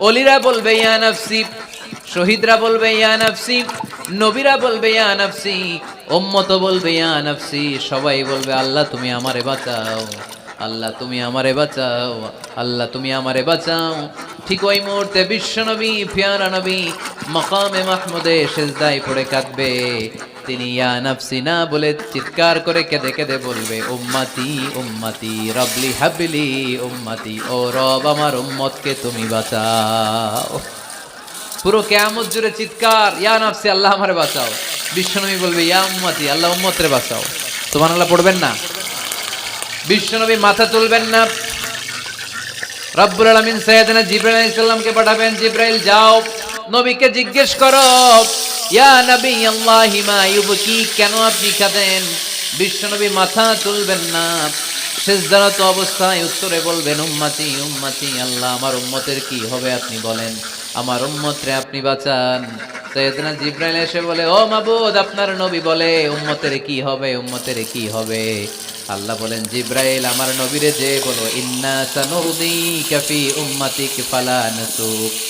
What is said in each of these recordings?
অলিরা বলবে, ইয়া শহীদরা বলবে, ইয়া নফসি। নবীরা বলবে, ইয়া নফসি। উম্মত বলবে, ইয়া সবাই বলবে, আল্লাহ তুমি আমারে বাঁচাও। আল্লাহ তুমি আমারে বাঁচাও। আল্লাহ তুমি আমারে বাঁচাও। ঠিক ওই মুহূর্তে বিশ্ব নবী ফিয়ারা নবী, মকামে মাহমুদে সেজদায় পড়ে কাঁদবে। তিনি, ইয়া বলে চিৎকার করে কেঁদে কেঁদে বলবে, উম্মাতি উম্মাতি রবলি হাবলি, উম্মাতি, ও রব আমার উম্মতকে তুমি বাঁচাও। পুরো কেয়ামত জুড়ে চিৎকার, ইয়া নাফসি, আল্লাহ আমারে বাঁচাও। বিশ্বনবী বলবে, ইয়া উম্মতি, আল্লাহ উম্মতরে বাঁচাও। তোমার আল্লাহ পড়বেন না? বিশ্বনবী মাথা তুলবেন না? রব্বুল আলামিন সাইয়েদনা জিব্রাইল আলাইহিস সালামকে পাঠাবেন, জিব্রাইল, যাও। নবীকে জিজ্ঞেস করো ইয়া নবী আল্লাহি ইউবকি, কেন আপনি কাঁদেন? বিশ্বনবী মাথা তুলবেন না। শেষদারত অবস্থায় উত্তরে বলবেন, উম্মতি উম্মতি, আল্লাহ, আমার উম্মতের কি হবে আপনি বলেন? আমার উম্মতরে আপনি বাঁচান। সৈয়দনা জিব্রাইল এসে বলে, ও মাবুদ, আপনার নবী বলে, উম্মতের কি হবে, উম্মতের কি হবে? আল্লাহ বলেন, জিব্রাইল, আমার নবীরে যে বলো, ইন্না সানুদি কাফি উম্মাতিক ফালা নাসুক।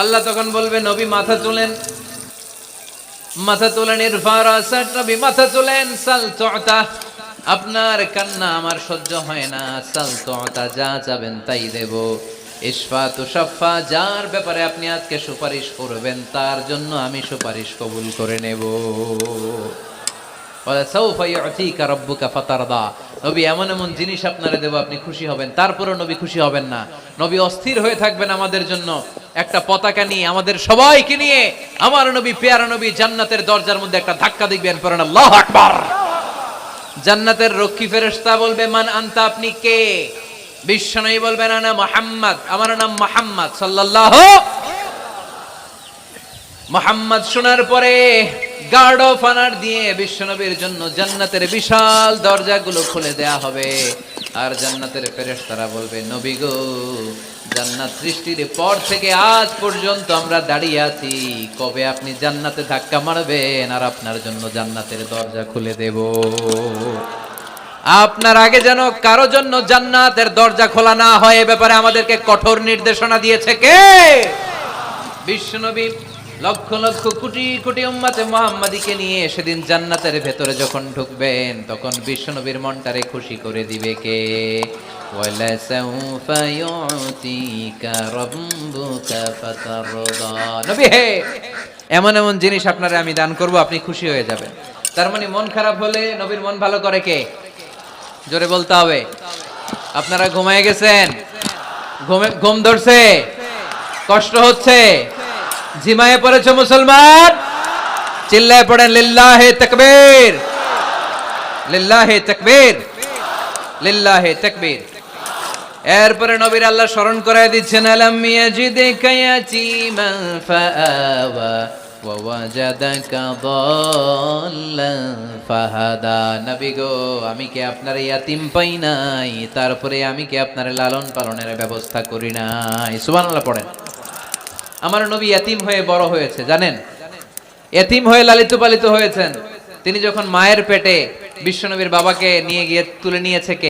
আল্লাহ তখন বলবে, নবী মাথা তোলেন। মাথা তোলেন ইরফার আসাদ নবী মাথা তোলেন, সাল তুআতা আপনার কান্না আমার সহ্য হয় না, সাল তুআতা যা যাবেন তাই দেব। ইশফা তুশাফা যার ব্যাপারে আপনি আজকে সুপারিশ করবেন, তার জন্য আমি সুপারিশ কবুল করে নেব। বলে, সৌফা ইউতিকা রাব্বুকা ফাতারদা। নবী এমন এমন জিনিস আপনারে দেব, আপনি খুশি হবেন। তারপরও নবী খুশি হবেন না। নবী অস্থির হয়ে থাকবেন আমাদের জন্য। একটা পতাকা নিয়ে আমাদের সবাইকে নিয়ে আমার নবী, পেয়ারা নবী জান্নাতের দরজার মধ্যে একটা ধাক্কা দিবেন পড়েন, আল্লাহু আকবার! জান্নাতের রক্ষী ফেরেশতা বলবে, মান আনতা, আপনি কে? বিশ্বনবী বলবেন, আনা মুহাম্মদ। আমার নাম মুহাম্মদ, সাল্লাল্লাহু মোহাম্মদ শোনার পরে গার্ড অফ অনার দিয়ে বিশ্বনবীর জন্য জান্নাতের বিশাল দরজাগুলো খুলে দেয়া হবে। আর জান্নাতের ফেরেশতারা বলবে, নবী গো, জান্নাত সৃষ্টির পর থেকে আজ পর্যন্ত আমরা দাঁড়িয়ে আছি। কবে আপনি জান্নাতে ধাক্কা মারবেন আর আপনার জন্য জান্নাতের দরজা খুলে দেব। আপনার আগে যেন কারও জন্য জান্নাতের দরজা খোলা না হয়, এ ব্যাপারে আমাদেরকে কঠোর নির্দেশনা দিয়েছে কে? বিশ্বনবী লক্ষ লক্ষ কোটি কোটি উম্মাতে মুহাম্মাদিকে নিয়ে সেদিন জান্নাতের ভেতরে যখন ঢুকবেন, তখন বিশ্বনবীর মনটারে খুশি করে দিবে কে? হে, এমন এমন জিনিস আপনারে আমি দান করব, আপনি খুশি হয়ে যাবেন। তার মানে মন খারাপ হলে নবীর মন ভালো করে কে? জোরে বলতে হবে। আপনারা ঘুমায় গেছেন? ঘুম ধরছে? কষ্ট হচ্ছে? ঝিমায়ে পড়েছ মুসলমান? চিল্লায় পড়েন, লিল্লাহে তাকবীর। লিল্লাহে তাকবীর। লিল্লাহে তাকবীর। এরপরে নবীর আল্লাহ স্মরণ করায় দিচ্ছেন, আলাম ইয়াজিদিকা ইয়াতীমান ফাআওয়া ওয়াওয়াজাদাকা দাল্লান ফাহাদা। নবী গো, আমি কি আপনার ইয়াতিম পাই নাই? তারপরে আমি কি আপনার লালন পালনের ব্যবস্থা করি নাই? সুবহানাল্লাহ পড়েন। আমার নবী এতিম হয়ে বড় হয়েছে, জানেন? এতিম হয়ে লালিত পালিত হয়েছেন। তিনি যখন মায়ের পেটে বিশ্বনবীর বাবাকে নিয়ে গিয়ে তুলে নিয়েছে কে?